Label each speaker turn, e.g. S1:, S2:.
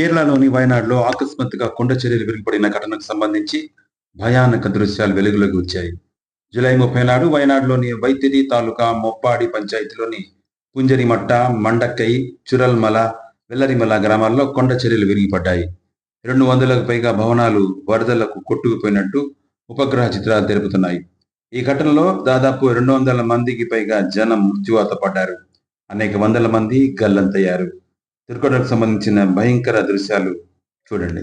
S1: కేరళలోని వయనాడులో ఆకస్మాత్తుగా కొండ చర్యలు విరిగిపడిన ఘటనకు సంబంధించి భయానక దృశ్యాలు వెలుగులోకి వచ్చాయి. జూలై ముప్పై నాడు వయనాడులోని వైద్యది తాలూకా మొప్పాడి పంచాయతీలోని పుంజరిమట్ట మండక్కై చురల్మల వెల్లరిమల గ్రామాల్లో కొండ చర్యలు విరిగిపడ్డాయి రెండు వందలకు పైగా భవనాలు వరదలకు కొట్టుకుపోయినట్టు ఉపగ్రహ చిత్రాలు తెలుపుతున్నాయి. ఈ ఘటనలో దాదాపు రెండు వందల మందికి పైగా జనం మృత్యువాత పడ్డారు. అనేక వందల మంది గల్లంతయ్యారు. తిరుకోటకు సంబంధించిన భయంకర దృశ్యాలు చూడండి.